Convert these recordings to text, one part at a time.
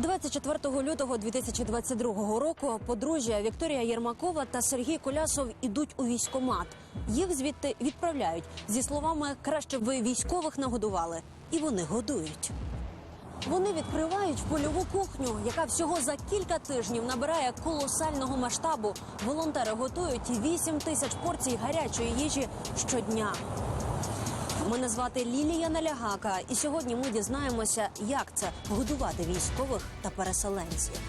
24 лютого 2022 року подружжя Вікторія Єрмакова та Сергій Колясов ідуть у військомат. Їх звідти відправляють зі словами краще б ви військових нагодували, і вони годують. Вони відкривають польову кухню, яка всього за кілька тижнів набирає колосального масштабу. Волонтери готують 8 тисяч порцій гарячої їжі щодня. Мене звати Лілія Налягака, і сьогодні ми дізнаємося, як це годувати військових та переселенців.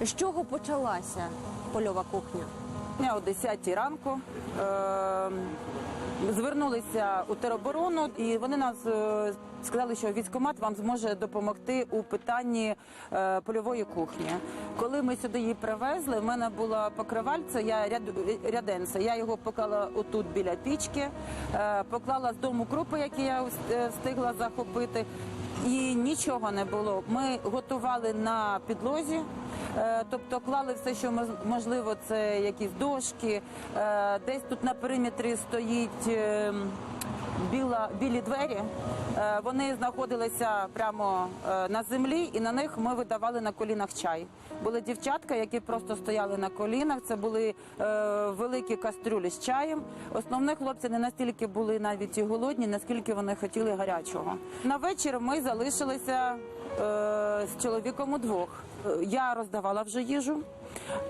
З чого почалася польова кухня? О 10 ранку е, звернулися у тероборону, і вони нас е, сказали, що військкомат вам зможе допомогти у питанні е, польової кухні. Коли ми сюди її привезли, в мене була покривальце, я ряд, ряденце. Я його поклала отут біля пічки, е, поклала з дому крупи, які я встигла захопити. І нічого не було. Ми готували на підлозі, Тобто клали все, що мож- можливо, це якісь дошки. Е, Десь тут на периметрі стоїть е, біла, білі двері. Е, Вони знаходилися прямо е, на землі, і на них ми видавали на колінах чай. Були дівчатка, які просто стояли на колінах. Це були е, великі кастрюлі з чаєм. Основні хлопці не настільки були навіть і голодні, наскільки вони хотіли гарячого. На вечір ми залишилися з чоловіком удвох. Е, Я роздавала вже їжу,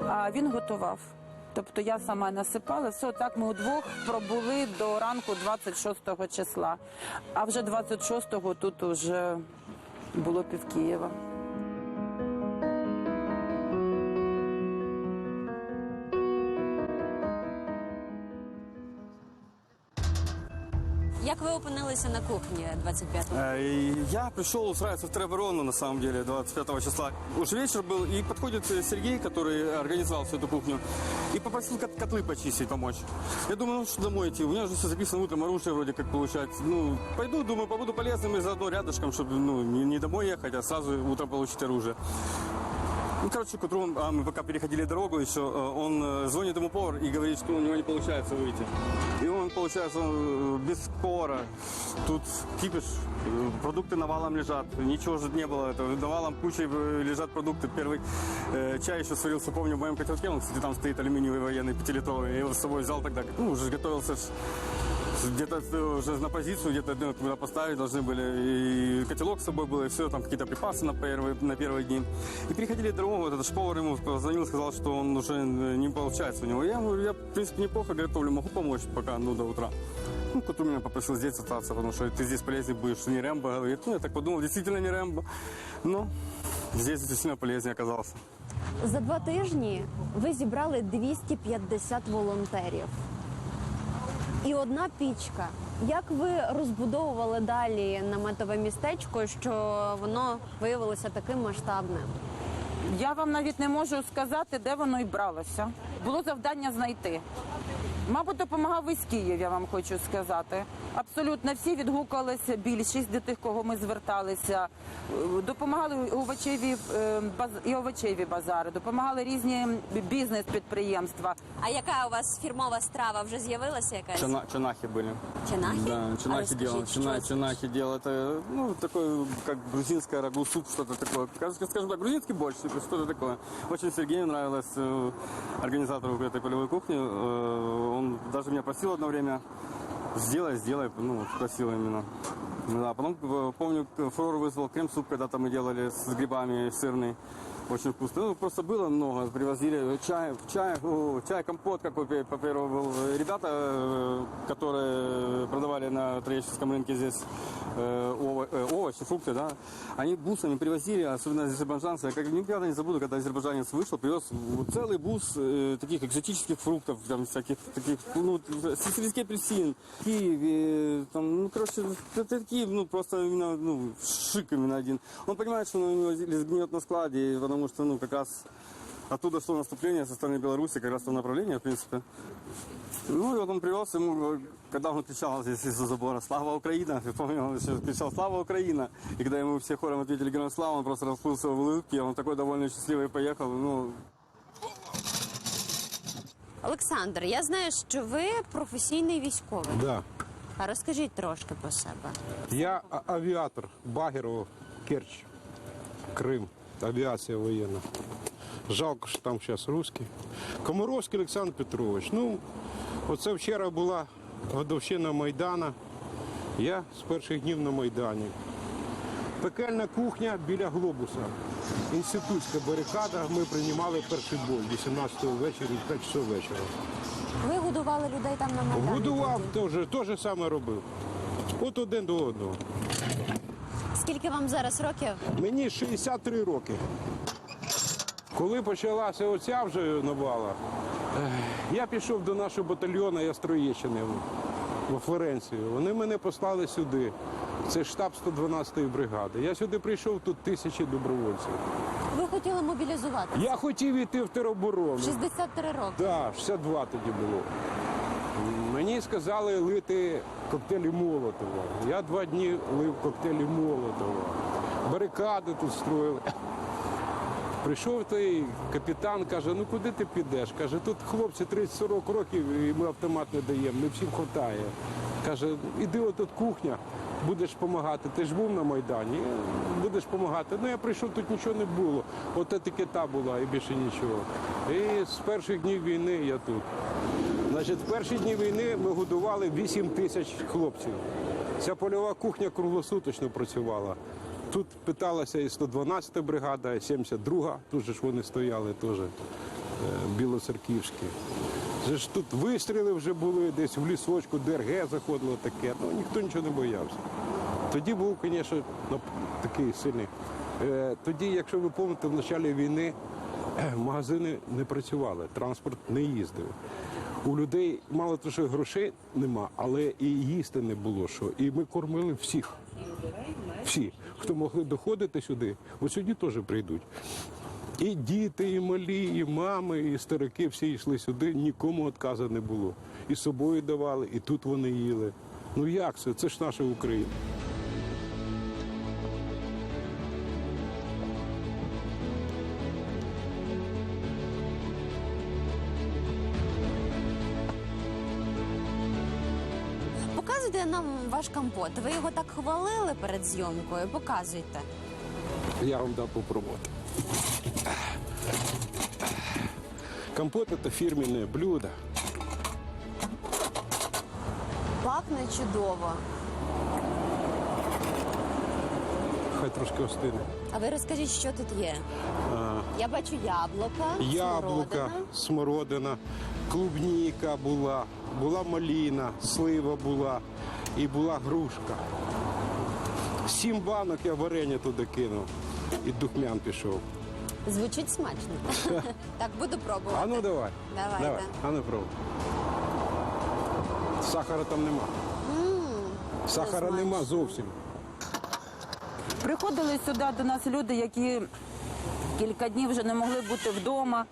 а він готував. Тобто я сама насипала. Все так ми удвох пробули до ранку 26 числа. А вже 26-го тут уже було пів Києва. Опинилися на кухні 25-го? Э, Я пришел устраиваться в тероборону, на самом деле, 25 числа. Уже вечер был, и подходит Сергей, который организовал всю эту кухню, и попросил кот- котлы почистить, помочь. Я думаю, ну что домой идти, у меня же все записано утром, оружие вроде как получается. Ну, пойду, думаю, побуду полезным и заодно рядышком, чтобы ну, не, не домой ехать, а сразу утром получить оружие. Ну, короче, к утру, а, мы пока переходили дорогу еще, э, он э, звонит ему повар и говорит, что у него не получается выйти. И он, получается, он, э, без повара. Тут кипиш, продукты навалом лежат, ничего же не было. Это навалом кучей лежат продукты. Первый э, чай еще сварился, помню, в моем котелке, он, кстати, там стоит алюминиевый военный пятилитровый. Я его с собой взял тогда, ну, уже готовился где-то э, уже на позицию, где-то ну, куда поставить должны были. И котелок с собой был, и все, там какие-то припасы на первые, на первые дни. И переходили дорогу, вот этот повар ему позвонил, сказал, что он уже э, не получается у него. Я говорю, я, в принципе, неплохо готовлю, могу помочь пока, ну, до утра. Ну, к утру меня попросил здесь остаться, потому что ты здесь полезнее будешь, не Рэмбо, говорит. Ну, я так подумал, действительно не Рэмбо. Но здесь действительно полезнее оказался. За два тижні ви зібрали 250 волонтерів. І одна пічка. Як ви розбудовували далі наметове містечко, що воно виявилося таким масштабним? Я вам навіть не можу сказати, де воно і бралося. Було завдання знайти. Мабуть, допомагав із Київ, я вам хочу сказати. Абсолютно всі відгукалися, більшість до тих, кого ми зверталися. Е, Допомагали овочеві е, баз- і овочеві базари, допомагали різні бізнес-підприємства. А яка у вас фірмова страва вже з'явилася? Якась Чана- чанахи были. Чинахи? Да, А чинахи розкажіть, делал. що Чина, це? чинахи делал. Это, ну, такой, как грузинское рагу, суп, что-то такое. Скажем, скажем так, грузинский борщ, что-то такое. Очень Сергею нравилось, э, организатору этой полевой кухни. Э, Он даже меня просил одно время, сделай, сделай, ну, вот просил именно. Да, потом, э, помню, фурор вызвал крем-суп, когда-то мы делали с грибами сырный. Очень вкусно. Ну, просто было много. Привозили чай, чай, о, чай, компот какой пе- по первому был. Ребята, э, которые продавали на Троещинском рынке здесь э, ово- э, овощи, фрукты, да, они бусами привозили, особенно азербайджанцы. Я как никогда не забуду, когда азербайджанец вышел, привез целый бус э, таких экзотических фруктов, там всяких таких, ну, сицилийский апельсин, киви, там, ну, короче, такие, ну, просто именно, ну, шик именно один. Он понимает, что у него сгниет на складе, потому что, ну, как раз Оттуда шло наступление со стороны Беларуси, как раз в том направлении, в принципе. Ну и вот он привез ему, когда он кричал здесь из-за забора «Слава Украина!», я помню, он еще кричал «Слава Украина!», и когда ему все хором ответили «Героям слава!», он просто расплылся в улыбке, он такой довольно счастливый поехал, ну, Олександр, я знаю, що ви професійний військовий. Да. А розкажіть трошки про себе. Я а- авіатор Багерово, Керч, Крим, авіація воєнна. Жалко, що там зараз русські. Комаровський Олександр Петрович. Ну, оце вчора була годовщина Майдана. Я з перших днів на Майдані. Пекельна кухня біля глобуса. Інститутська барикада. Ми приймали перший бой 18-го вечора, 5 часов вечора. Ви годували людей там на Майдані? Годував теж, те ж саме робив. От один до одного. Скільки вам зараз років? Мені 63 роки. Коли почалася оця вже навала, я пішов до нашого батальйону, я з Троєщини во Флоренцію. Вони мене послали сюди. Це штаб 112-ї бригади. Я сюди прийшов, тут тисячі добровольців. Ви хотіли мобілізувати? Я хотів йти в тероборону. 63 роки. Так, 62 тоді було. Мені сказали лити коктейлі Молотова. Я два дні лив коктейлі Молотова. Барикади тут строїли. Прийшов той капітан, каже, ну куди ти підеш? Каже, тут хлопці 30-40 років і ми автомат не даємо, не всім хватає. Каже, іди отут кухня, будеш допомагати. Ти ж був на Майдані, будеш допомагати. Ну я прийшов, тут нічого не було. От етикета була і більше нічого. І з перших днів війни я тут. Значить, в перші дні війни ми годували 8 тисяч хлопців. Ця польова кухня круглосуточно працювала. Тут питалася і 112 бригада, і 72-га, тут же ж вони стояли теж е, білоцерківські. Тут вистріли вже були десь в лісочку, ДРГ заходило таке. Ну ніхто нічого не боявся. Тоді був, звісно, такий сильний. Е, Тоді, якщо ви пам'ятаєте, в початку війни е, магазини не працювали, транспорт не їздив. У людей мало того, що грошей нема, але і їсти не було що. І ми кормили всіх. Всі, хто могли доходити сюди, ось сюди теж прийдуть. І діти, і малі, і мами, і старики всі йшли сюди, нікому відказу не було. І собою давали, і тут вони їли. Ну як це? Це ж наша Україна. Показуйте нам ваш компот. Ви його так хвалили перед зйомкою. Показуйте. Я вам дам попробувати. Компот – це фірменне блюдо. Пахне чудово. Хай трошки остине. А ви розкажіть, що тут є? Я бачу яблука, Яблука, смородина. смородина, клубніка була, була маліна, слива була і була грушка. Сім банок я варення туди кинув і духмян пішов. Звучить смачно. так, буду пробувати. А ну давай. Давайте. Давай. А ну пробуй. Сахара там нема. Сахара нема зовсім. Приходили сюди до нас люди, які кілька днів вже не могли бути вдома,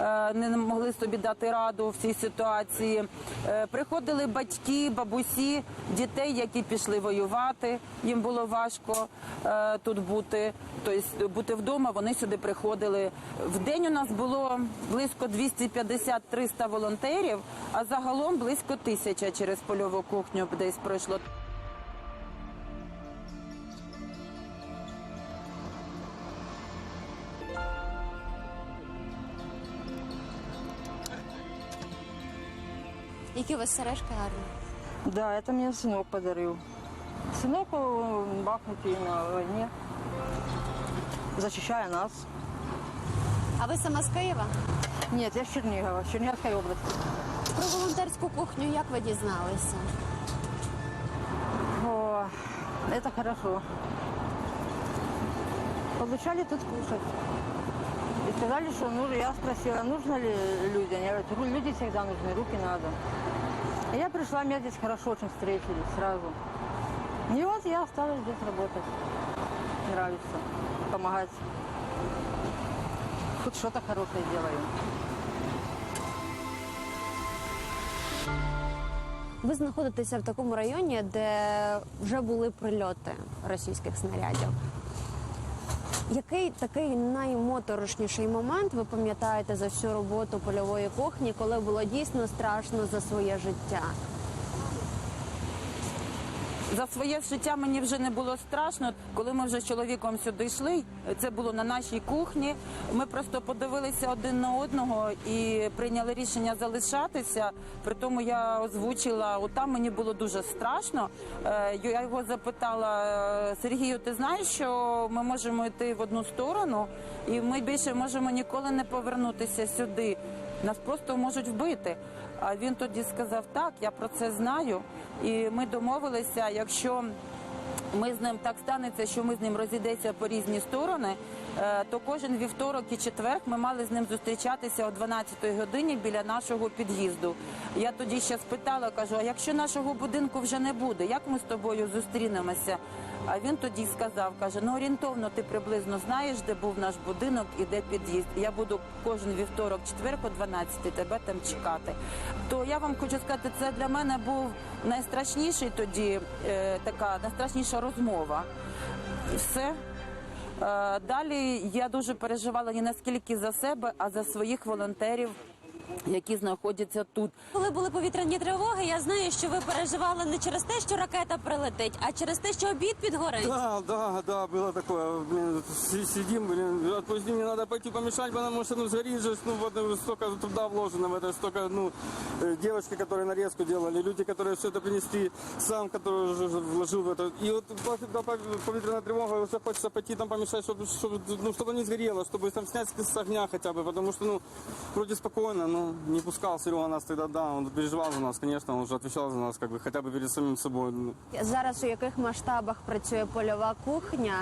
е, не могли собі дати раду в цій ситуації. Е, Приходили батьки, бабусі, дітей, які пішли воювати. Їм було важко е, тут бути. Тобто бути вдома, вони сюди приходили. В день у нас було близько 250-300 волонтерів, а загалом близько тисяча через польову кухню десь пройшло. Які у вас сережки гарні. Да, это мне сынок подарил. Сынок э, бахнутый на войне, защищая нас. А ви сама з Києва? Нет, я с Чернигова, с Черниговской области. Про волонтерську кухню як ви дізналися? О, это хорошо. Получали тут кушать. И сказали, что ну, я спросила, нужно ли людям. Я говорю, «Ру- люди всегда нужны, руки надо. Я пришла, меня здесь хорошо очень встретили сразу. И вот я осталась здесь работать. Нравится помогать. хоть что-то хорошее сделаю. Ви знаходитеся в такому районі, де вже були прильоти російських снарядів. Який такий наймоторошніший момент ви пам'ятаєте за всю роботу польової кухні, коли було дійсно страшно за своє життя? За своє життя мені вже не було страшно. Коли ми вже з чоловіком сюди йшли, це було на нашій кухні. Ми просто подивилися один на одного і прийняли рішення залишатися. При тому я озвучила, отам мені було дуже страшно. Е, Я його запитала «Е, Сергію, ти знаєш, що ми можемо йти в одну сторону, і ми більше можемо ніколи не повернутися сюди. Нас просто можуть вбити. А він тоді сказав: так, я про це знаю. І ми домовилися, якщо ми з ним так станеться, що ми з ним розійдеться по різні сторони, е, то кожен вівторок і четвер ми мали з ним зустрічатися о 12-й годині біля нашого під'їзду. Я тоді ще спитала, кажу: а якщо нашого будинку вже не буде, як ми з тобою зустрінемося? А він тоді сказав, каже: ну орієнтовно ти приблизно знаєш, де був наш будинок і де під'їзд. Я буду кожен вівторок, четвер по 12 тебе там чекати. То я вам хочу сказати, це для мене був найстрашніший тоді е, така найстрашніша розмова. Все. Е, Далі я дуже переживала не наскільки за себе, а за своїх волонтерів, які знаходяться тут. Коли були повітряні тривоги, я знаю, що ви переживали не через те, що ракета прилетить, а через те, що обід підгорить. Да, да, да, было такое. Блин, си- сидим, блин, отпусти, мне надо пойти помешать, потому что, ну, сгорит же, ну, вот ну, столько труда вложено в это, столько, ну, э, девочки, которые нарезку делали, люди, которые все это принесли, сам, который уже вложил в это. И вот когда пов- повітряна тривога, уже хочется пойти там помешать, чтобы, чтобы, ну, чтобы не сгорело, чтобы там снять с огня хотя бы, потому что, ну, вроде спокойно, но ну, не пускал Серега нас тогда, да, он переживал за нас, конечно, он уже отвечал за нас, как бы, хотя бы перед самим собой. ну. Зараз у яких масштабах працює польова кухня?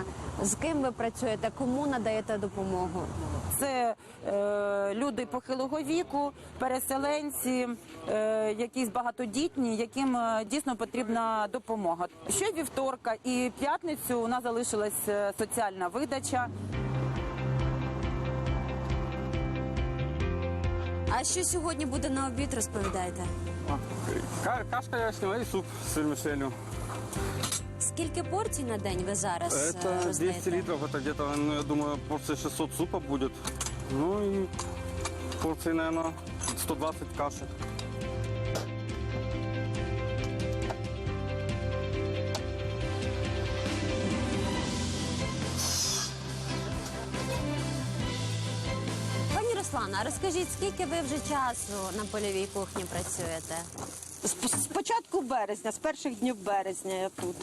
З ким ви працюєте? Кому надаєте допомогу? Це е, люди похилого віку, переселенці, е, якісь багатодітні, яким е, дійсно потрібна допомога. Ще вівторка і п'ятницю у нас залишилась е, соціальна видача. А що сьогодні буде на обід? Розповідайте. Ка- Кашка ясна і суп з вермишелью. Скільки порцій на день ви зараз е, Это 200 роздаєте? литров, это где-то, ну, я думаю, порція 600 супа будет. Ну и порции, наверное, 120 каши. Пані а розкажіть, скільки ви вже часу на польовій кухні працюєте? З з початку березня, з перших днів березня я тут.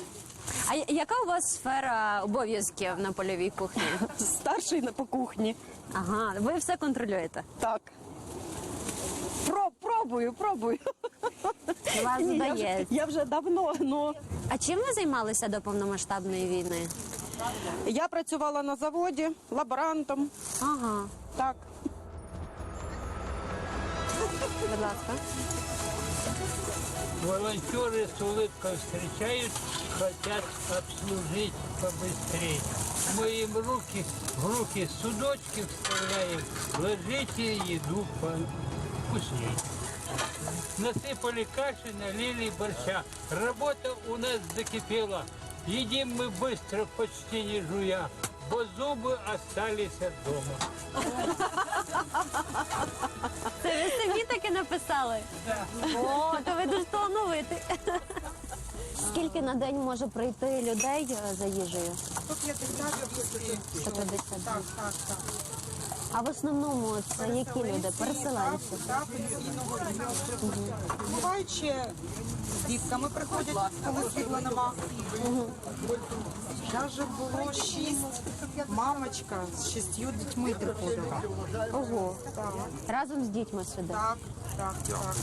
А я- яка у вас сфера обов'язків на польовій кухні? Старший на по кухні. Ага, ви все контролюєте. Так. Про, пробую, пробую. У вас Ні, я, вже, я вже давно, ну А чим ви займалися до повномасштабної війни? я працювала на заводі лаборантом. Ага, Так будь ласка. Волонтеры с улыбкой встречают, хотят обслужить побыстрее. Мы им руки, в руки судочки вставляем, ложите еду повкуснее. Насыпали каши, налили борща. Работа у нас закипела. Едим мы быстро, почти не жуя, бо зуби осталися вдома. Це ви самі таке написали? О, то ви дуже талановиті. Скільки на день може прийти людей е, за їжею? 150. Так, так, так. А в основному це які люди? Переселенці? Бувають ще з дітками приходять, коли світла нема. Даже було шість, мамочка з шістю дітьми приходила. Ого. Разом з дітьми сюди. Так, так, так.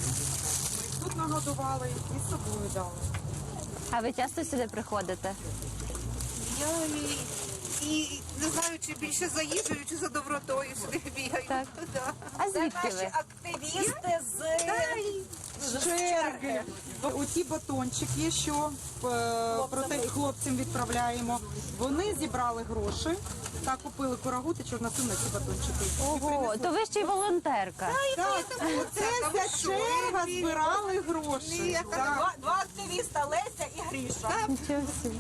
Тут нагодували і з собою дали. А ви часто сюди приходите? Я і, і не знаю, чи більше за їжею, чи за добротою сюди бігаю. Так. Да. А звідки ви? активісти з, З черги. Оті батончики, що е, проте хлопцям відправляємо, вони зібрали гроші Так, купили курагу та чорносливні ці батончики. Ого, то ви ще й волонтерка. Так, це вся черга збирали гроші. Так. Два активіста Леся і Гріша. Нічого собі.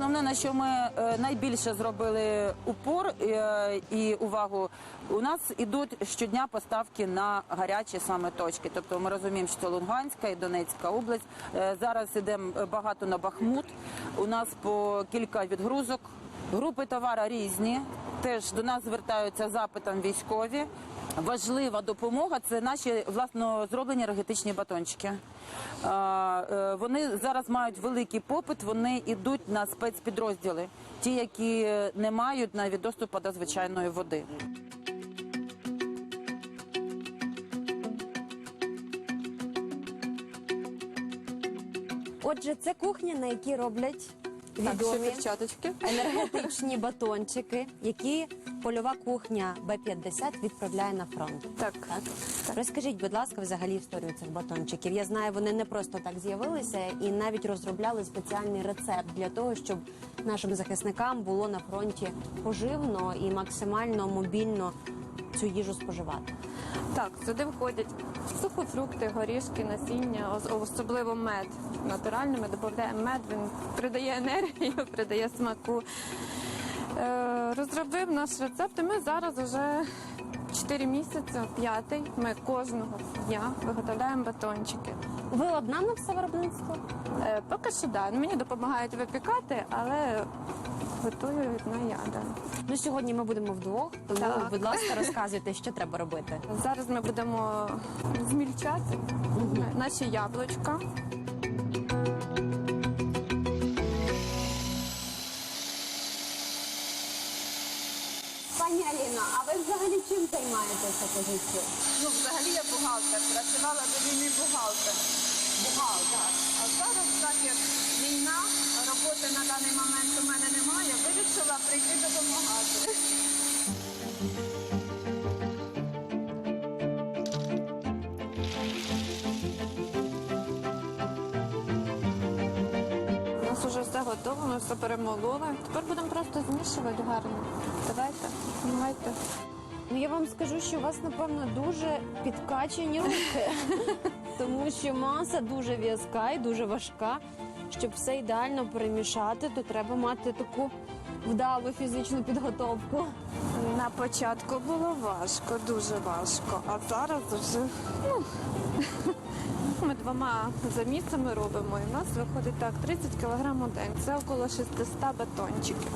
Основне, на що ми е, найбільше зробили упор е, і увагу, у нас ідуть щодня поставки на гарячі саме точки. Тобто ми розуміємо, що це Луганська і Донецька область. Е, Зараз йдемо багато на Бахмут. У нас по кілька відгрузок. Групи товару різні. Теж до нас звертаються запитом військові. Важлива допомога це наші власно зроблені енергетичні батончики. Е, Вони зараз мають великий попит. Вони йдуть на спецпідрозділи, ті, які не мають навіть доступу до звичайної води. Отже, це кухня, на якій роблять відомі енергетичні батончики, які польова кухня Б-50 відправляє на фронт. Так. Розкажіть, будь ласка, взагалі історію цих батончиків. Я знаю, вони не просто так з'явилися і навіть розробляли спеціальний рецепт для того, щоб нашим захисникам було на фронті поживно і максимально мобільно цю їжу споживати. Так, сюди входять сухофрукти, горішки, насіння, особливо мед. Натуральний ми додаємо мед, він придає енергію, придає смаку. Е, розробив наш рецепт, і ми зараз вже 4 місяці, п'ятий. Ми кожного дня виготовляємо батончики. Ви одна на все виробництво? Е, поки що да. Ну, мені допомагають випікати, але готую одна я. Да. Ну сьогодні ми будемо вдвох. Тому, Так. будь ласка, розказуйте, що треба робити. Зараз ми будемо змільчати наші яблучка. Чим займаєтеся позицію? Ну, взагалі я бухгалтер. Працювала до війни бухгалтер. Бухгалтер. А зараз, так як війна, роботи на даний момент у мене немає, вирішила прийти допомагати. У нас вже все готово, ми все перемололи. Тепер будемо просто змішувати гарно. Давайте, знімайте. Я вам скажу, що у вас напевно дуже підкачені руки, тому що маса дуже в'язка і дуже важка. Щоб все ідеально перемішати, то треба мати таку вдалу фізичну підготовку. На початку було важко, дуже важко, а зараз вже ну, ми двома замісами робимо, і в нас виходить так 30 кг у день. Це около 600 батончиків.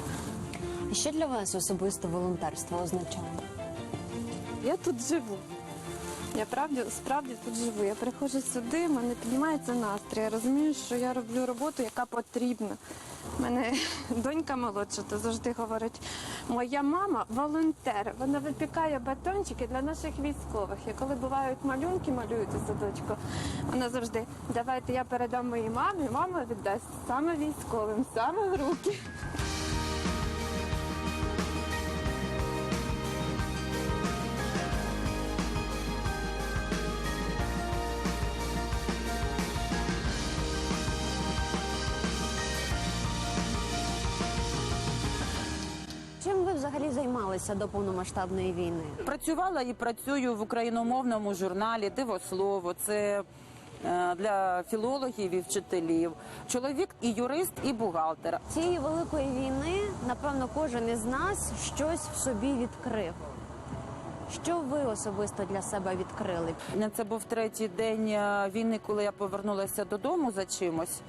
А що для вас особисто волонтерство означає? Я тут живу. Я правді, справді тут живу. Я приходжу сюди, в мене піднімається настрій. Я розумію, що я роблю роботу, яка потрібна. У мене донька молодша, то завжди говорить, моя мама волонтер. Вона випікає батончики для наших військових. І коли бувають малюнки, малюють садочку, вона завжди давайте я передам моїй мамі, мама віддасть саме військовим, саме в руки. Взагалі до повномасштабної війни? Працювала і працюю в україномовному журналі Дивослово. Це е, для філологів і вчителів. Чоловік і юрист, і бухгалтер. Цієї великої війни, напевно, кожен із нас щось в собі відкрив. Що ви особисто для себе відкрили? Це був третій день е, війни, коли я повернулася додому за чимось.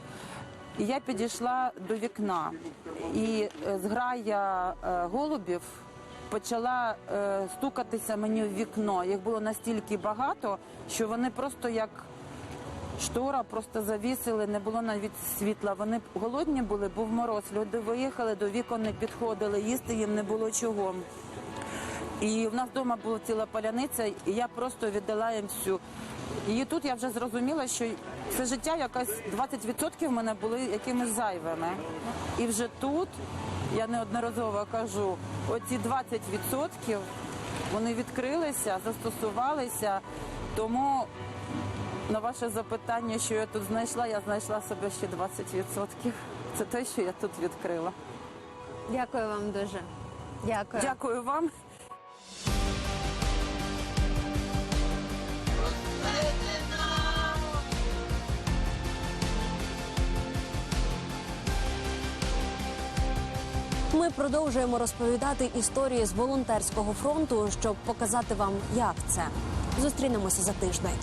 Я підійшла до вікна, і е, зграя е, голубів почала е, стукатися мені в вікно. Їх було настільки багато, що вони просто як штора просто завісили, не було навіть світла. Вони голодні були, був мороз. Люди виїхали, до вікон не підходили, їсти їм не було чого. І в нас вдома була ціла поляниця, і я просто віддала їм всю. І тут я вже зрозуміла, що це життя якась 20% в мене були якимись зайвими. І вже тут я неодноразово кажу, оці 20% вони відкрилися, застосувалися. Тому на ваше запитання, що я тут знайшла, я знайшла себе ще 20%. Це те, що я тут відкрила. Дякую вам дуже. Дякую. Дякую вам. Ми продовжуємо розповідати історії з волонтерського фронту, щоб показати вам, як це. Зустрінемося за тиждень.